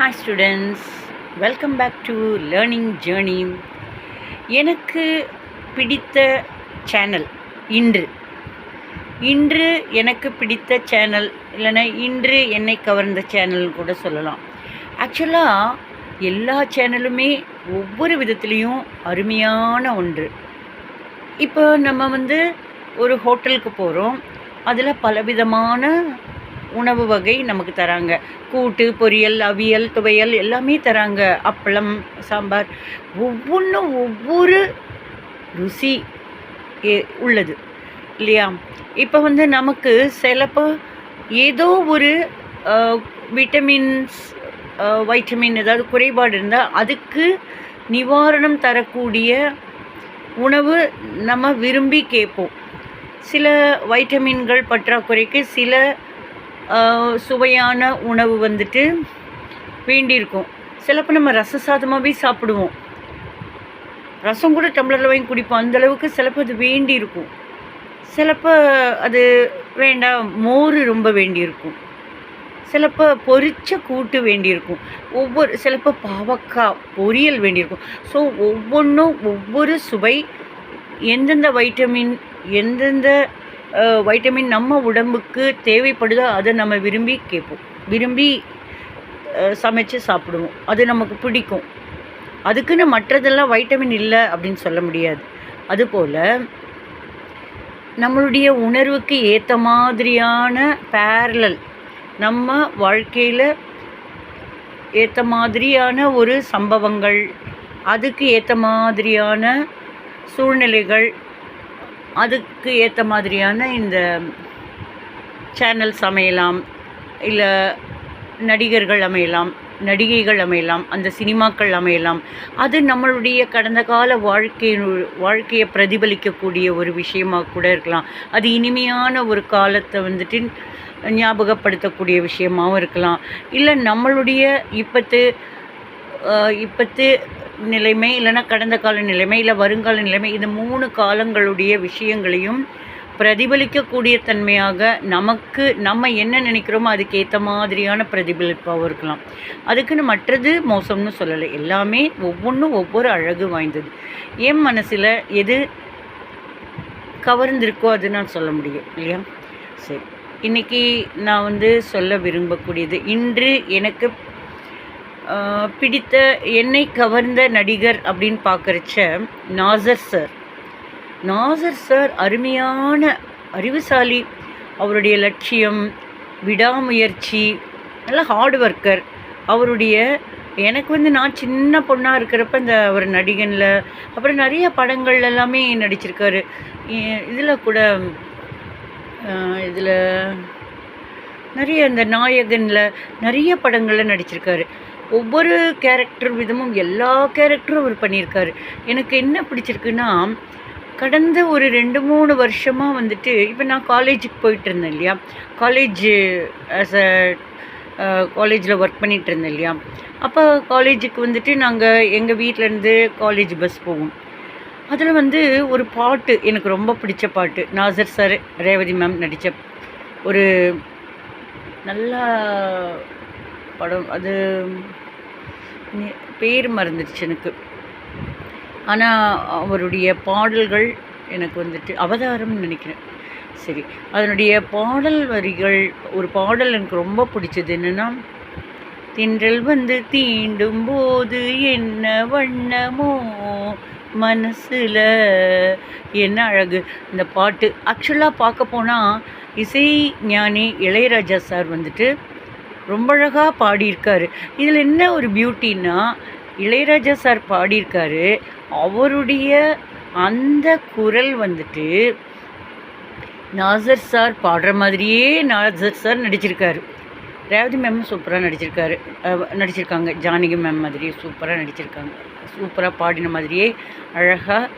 Hi students welcome back to learning journey எனக்கு பிடித்த channel இன்று. இன்று எனக்கு பிடித்த சேனல் இல்லைன்னா இன்று என்னை கவர்ந்த சேனல் கூட சொல்லலாம். ஆக்சுவலாக எல்லா சேனலுமே ஒவ்வொரு விதத்துலேயும் அருமையான ஒன்று. இப்போ நம்ம வந்து ஒரு ஹோட்டலுக்கு போகிறோம் அதில் பலவிதமான உணவு வகை நமக்கு தராங்க. கூட்டு பொரியல் அவியல் துவையல் எல்லாமே தராங்க. அப்பளம் சாம்பார். ஒவ்வொன்றும் ஒவ்வொரு ருசி உள்ளது. இல்லையா? இப்போ வந்து நமக்கு சிலப்போ ஏதோ ஒரு விட்டமின்ஸ் வைட்டமின் ஏதாவது குறைபாடு இருந்தால் அதுக்கு நிவாரணம் தரக்கூடிய உணவு நம்ம விரும்பி கேட்போம் சில வைட்டமின்கள் பற்றாக்குறைக்கு சில சுவையான உணவு வந்துட்டு வேண்டியிருக்கும். சிலப்போ நம்ம ரச சாதமாகவே சாப்பிடுவோம். ரசம் கூட டம்ளரில் வாங்கி குடிப்போம். அந்தளவுக்கு சிலப்போ அது வேண்டி இருக்கும் சிலப்போ அது வேண்டாம் மோர் ரொம்ப வேண்டியிருக்கும். சிலப்போ பொரிச்ச கூட்டு வேண்டியிருக்கும். ஒவ்வொரு சிலப்போ பாவக்காய் பொரியல் வேண்டியிருக்கும். ஸோ ஒவ்வொன்றும் ஒவ்வொரு சுவை எந்தெந்த வைட்டமின் எந்தெந்த வைட்டமின் நம்ம உடம்புக்கு தேவைப்படுதோ அதை நம்ம விரும்பி கேட்போம். விரும்பி சமைச்சு சாப்பிடுவோம். அது நமக்கு பிடிக்கும். அதுக்குன்னு மற்றதெல்லாம் வைட்டமின் இல்லை அப்படின்னு சொல்ல முடியாது. அதுபோல் நம்மளுடைய உணர்வுக்கு ஏற்ற மாதிரியான பேரலல் நம்ம வாழ்க்கையில் ஏற்ற மாதிரியான ஒரு சம்பவங்கள் அதுக்கு ஏற்ற மாதிரியான சூழ்நிலைகள் அதுக்கு ஏற்ற மாதிரியான இந்த சேனல்ஸ் அமையலாம் இல்லை நடிகர்கள் அமையலாம் நடிகைகள் அமையலாம் அந்த சினிமாக்கள் அமையலாம். அது நம்மளுடைய கடந்த கால வாழ்க்கை வாழ்க்கையை பிரதிபலிக்கக்கூடிய ஒரு விஷயமாக கூட இருக்கலாம். அது இனிமையான ஒரு காலத்தை வந்துட்டு ஞாபகப்படுத்தக்கூடிய விஷயமாகவும் இருக்கலாம். இல்லை நம்மளுடைய இப்பத்து இப்பத்து நிலைமை இல்லைன்னா கடந்த கால நிலைமை இல்லை வருங்கால நிலைமை இந்த மூணு காலங்களுடைய விஷயங்களையும் பிரதிபலிக்கக்கூடிய தன்மையாக நமக்கு நம்ம என்ன நினைக்கிறோமோ அதுக்கேற்ற மாதிரியான பிரதிபலிப்பாகவும் இருக்கலாம். அதுக்குன்னு மற்றது மோசம்னு சொல்லலை. எல்லாமே ஒவ்வொன்றும் ஒவ்வொரு அழகு வாய்ந்தது. என் மனசில் எது கவர்ந்திருக்கோ அது நான் சொல்ல முடியும் இல்லையா? சரி. இன்னைக்கு நான் வந்து சொல்ல விரும்பக்கூடியது இன்று எனக்கு பிடித்த என்னை கவர்ந்த நடிகர் அப்படின்னு பார்க்குறச்ச நாசர் சார் நாசர் சார் அருமையான அறிவுசாலி. அவருடைய லட்சியம் விடாமுயற்சி நல்ல ஹார்ட் ஒர்க்கர் அவருடைய எனக்கு வந்து நான் சின்ன பொண்ணாக இருக்கிறப்ப இந்த அவர் நடிகனில் அப்புறம் நிறைய படங்கள் எல்லாமே நடிச்சிருக்காரு. இதில் கூட இதில் நிறைய இந்த நாயகனில் நிறைய படங்களில் நடிச்சிருக்காரு. ஒவ்வொரு கேரக்டர் விதமும் எல்லா கேரக்டரும் அவர் பண்ணியிருக்காரு. எனக்கு என்ன பிடிச்சிருக்குன்னா கடந்த ஒரு ரெண்டு மூணு வருஷமாக வந்துட்டு இப்போ நான் காலேஜுக்கு போயிட்டு இருந்தேன் இல்லையா? காலேஜ் ஆஸ் அ காலேஜில் ஒர்க் பண்ணிகிட்டு இருந்தேன் இல்லையா? அப்போ காலேஜுக்கு வந்துட்டு நாங்கள் எங்கள் வீட்டிலேருந்து காலேஜ் பஸ் போவோம். அதில் வந்து ஒரு பாட்டு எனக்கு ரொம்ப பிடிச்ச பாட்டு. நாசர் சார் ரேவதி மேம் நடித்த ஒரு நல்லா படம் அது பேர் மறந்துடுச்சு எனக்கு. ஆனால் அவருடைய பாடல்கள் எனக்கு வந்துட்டு அவதாரம்னு நினைக்கிறேன். சரி அதனுடைய பாடல் வரிகள் ஒரு பாடல் எனக்கு ரொம்ப பிடிச்சது என்னென்னா தின்றல் வந்து தீண்டும் போது என்ன வண்ணமோ மனசில் என்ன அழகு? இந்த பாட்டு. ஆக்சுவலாக பார்க்க போனால் இசை ஞானி இளையராஜா சார் வந்துட்டு ரொம்ப அழகாக பாடியிருக்காரு. இதில் என்ன ஒரு பியூட்டின்னா இளையராஜா சார் பாடியிருக்காரு. அவருடைய அந்த குரல் வந்துட்டு நாசர் சார் பாடுற மாதிரியே நாசர் சார் நடிச்சிருக்காரு. ரேவதி மேம் சூப்பராக நடிச்சிருக்காரு. நடிச்சிருக்காங்க. ஜானகி மேம் மாதிரியே சூப்பராக நடிச்சிருக்காங்க. சூப்பராக பாடின மாதிரியே அழகாக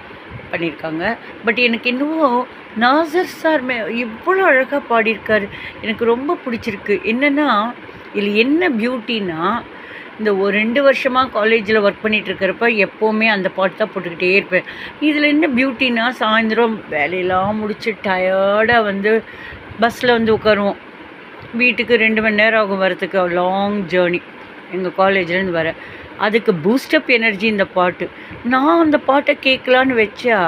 பண்ணியிருக்காங்க. பட் எனக்கு என்னவோ நாசர் சார் மே இவ்வளோ அழகாக பாடியிருக்காரு. எனக்கு ரொம்ப பிடிச்சிருக்கு. என்னென்னா இதில் என்ன பியூட்டின்னா இந்த ஒரு ரெண்டு வருஷமாக காலேஜில் ஒர்க் பண்ணிகிட்ருக்கிறப்ப எப்போவுமே அந்த பாட்டு தான் போட்டுக்கிட்டே இருப்பேன். இதில் என்ன பியூட்டின்னா சாயந்தரம் வேலையெல்லாம் முடிச்சு டயர்டாக வந்து பஸ்ஸில் வந்து உட்காருவோம். வீட்டுக்கு ரெண்டு மணி நேரம் ஆகும் வரத்துக்கு லாங் ஜேர்னி எங்கள் காலேஜ்லேருந்து வர அதுக்கு பூஸ்டப் எனர்ஜி இந்த பாட்டு. நான் அந்த பாட்டை கேட்கலான்னு வச்சா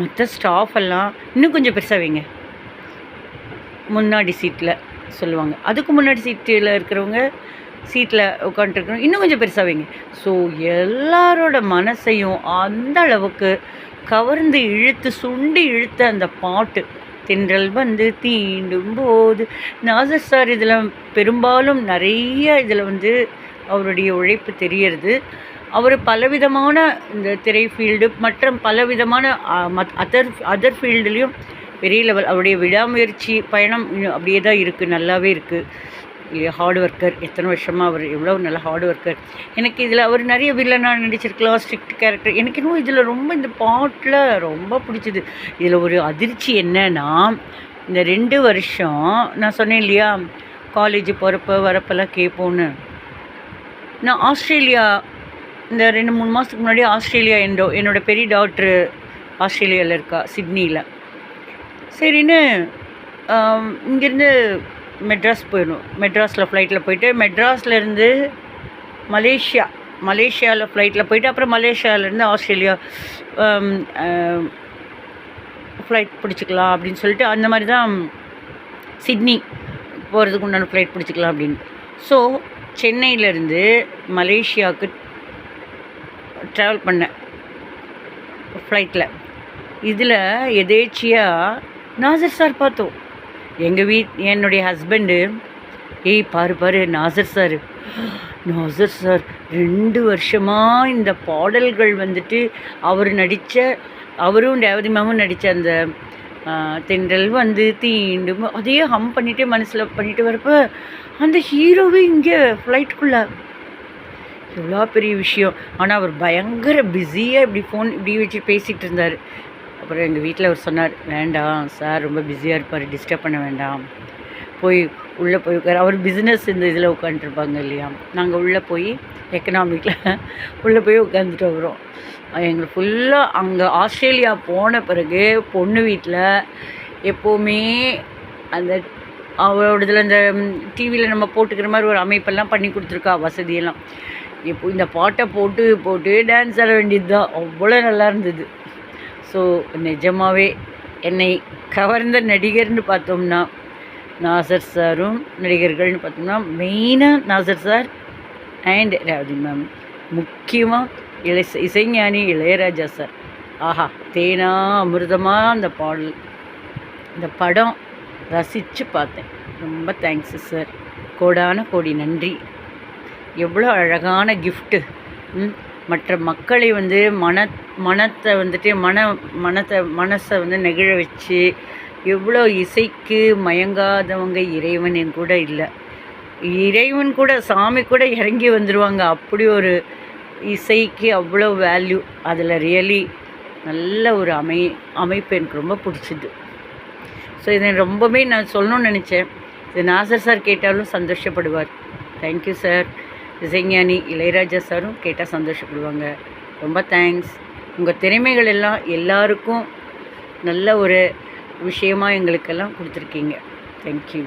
மற்ற ஸ்டாஃப் எல்லாம் இன்னும் கொஞ்சம் பெருசாக வைங்க. முன்னாடி சீட்டில் சொல்லுவாங்க. அதுக்கு முன்னாடி சீட்டில் இருக்கிறவங்க சீட்டில் உட்காந்துருக்கிறவங்க இன்னும் கொஞ்சம் பெருசாக வைங்க. ஸோ எல்லாரோட மனசையும் அந்த அளவுக்கு கவர்ந்து இழுத்து சுண்டி இழுத்த அந்த பாட்டு தென்றல் வந்து தீண்டும் போது. நாசர் சார் இதில் பெரும்பாலும் நிறைய இதில் வந்து அவருடைய உழைப்பு தெரியறது. அவர் பலவிதமான இந்த திரை ஃபீல்டு மற்றும் பலவிதமான அதர் அதர் ஃபீல்டுலேயும் பெரிய லெவல் அவருடைய விடாமுயற்சி பயணம் இன்னும் அப்படியே தான் இருக்குது நல்லாவே இருக்குது ஹார்ட் ஒர்க்கர் எத்தனை வருஷமாக அவர் எவ்வளோ நல்ல ஹார்ட் ஒர்க்கர் எனக்கு இதில் அவர் நிறைய வில்லனாக நடிச்சிருக்கலாம் ஸ்ட்ரிக்ட் கேரக்டர் எனக்கு இன்னும் இதில் ரொம்ப இந்த பாட்டில் ரொம்ப பிடிச்சிது. இதில் ஒரு அதிர்ச்சி என்னன்னா இந்த ரெண்டு வருஷம் நான் சொன்னேன் இல்லையா காலேஜ் போகிறப்ப வரப்பெல்லாம் கேட்போன்னு நான் ஆஸ்திரேலியா இந்த ரெண்டு மூணு மாதத்துக்கு முன்னாடி ஆஸ்திரேலியா என்னோ என்னோடய பெரிய டாக்டரு ஆஸ்திரேலியாவில் இருக்கா சிட்னியில். சரின்னு இங்கேருந்து மெட்ராஸ் போயிடணும். மெட்ராஸில் ஃப்ளைட்டில் போயிட்டு மெட்ராஸ்லேருந்து மலேசியா மலேசியாவில் ஃப்ளைட்டில் போயிட்டு அப்புறம் மலேசியாவிலேருந்து ஆஸ்திரேலியா ஃப்ளைட் பிடிச்சிக்கலாம் அப்படின்னு சொல்லிட்டு அந்த மாதிரி தான் சிட்னி போகிறதுக்கு உண்டான ஃப்ளைட் பிடிச்சிக்கலாம் அப்படின்னு. ஸோ சென்னையிலேருந்து மலேசியாவுக்கு ட்ராவல் பண்ணேன் ஃப்ளைட்டில் இதில் எதேச்சியாக நாசர் சார் பார்த்தோம். எங்கள் வீட் என்னுடைய ஹஸ்பண்டு ஏய் பாரு பாரு நாசர் சார். நாசர் சார் ரெண்டு வருஷமாக இந்த பாடல்கள் வந்துட்டு அவர் நடித்த அவரும் ரேவதி மேமும் நடித்த அந்த தென்றல் வந்து தீண்டும் அதையே ஹம் பண்ணிகிட்டே மனசில் பண்ணிட்டு வரப்ப அந்த ஹீரோவே இங்கே ஃப்ளைட்டுக்குள்ளே எவ்வளோ பெரிய விஷயம். ஆனால் அவர் பயங்கர பிஸியாக இப்படி ஃபோன் இப்படி வச்சு பேசிகிட்டு இருந்தார். அப்புறம் எங்கள் வீட்டில் அவர் சொன்னார் வேண்டாம் சார் ரொம்ப பிஸியாக இருப்பார் டிஸ்டர்ப் பண்ண வேண்டாம். போய் உள்ளே போய் உட்கார். அவர் பிஸ்னஸ் இந்த இதில் உட்காந்துருப்பாங்க இல்லையா? நாங்கள் உள்ளே போய் எக்கனாமிக்கில் உள்ளே போய் உட்காந்துட்டு வரோம் எங்களுக்கு ஃபுல்லாக அங்கே ஆஸ்திரேலியா போன பிறகு பொண்ணு வீட்டில் எப்போவுமே அந்த அவரோடதுல இந்த டிவியில் நம்ம போட்டுக்கிற மாதிரி ஒரு அமைப்பெல்லாம் பண்ணி கொடுத்துருக்கா வசதியெல்லாம். இப்போ இந்த பாட்டை போட்டு போட்டு டான்ஸ் ஆட வேண்டியது தான் அவ்வளோ நல்லா இருந்தது. ஸோ நிஜமாகவே என்னை கவர்ந்த நடிகர்னு பார்த்தோம்னா நாசர் சாரும் நடிகர்கள்னு பார்த்தோம்னா மெயினாக Nasser sir and Revathi ma'am முக்கியமாக இளை இசைஞானி இளையராஜா சார். ஆஹா தேனா அமிர்தமாக அந்த பாடல் இந்த படம் ரசித்து பார்த்தேன். ரொம்ப தேங்க்ஸு சார் கோடான கோடி நன்றி. எவ்வளோ அழகான கிஃப்ட்டு ம் மற்ற மக்களை வந்து மன மனத்தை வந்துட்டு மன மனத்தை மனசை வந்து நெகிழ வச்சு எவ்வளோ இசைக்கு மயங்காதவங்க இறைவன் என் கூட இல்லை. இறைவன் கூட சாமி கூட இறங்கி வந்துடுவாங்க அப்படி ஒரு இசைக்கு அவ்வளோ வேல்யூ அதில் ரியலி நல்ல ஒரு அமை அமைப்பு எனக்கு ரொம்ப பிடிச்சிது. ஸோ இதை ரொம்பவே நான் சொல்லணும்னு நினச்சேன். இது நாசர் சார் கேட்டாலும் சந்தோஷப்படுவார். தேங்க்யூ சார் இசைஞானி இளையராஜா சாரும் கேட்டால் சந்தோஷப்படுவாங்க. ரொம்ப தேங்க்ஸ் உங்கள் திறமைகள் எல்லாம் எல்லாருக்கும் நல்ல ஒரு விஷயமா எங்களுக்கெல்லாம் கொடுத்துருக்கீங்க. தேங்க்யூ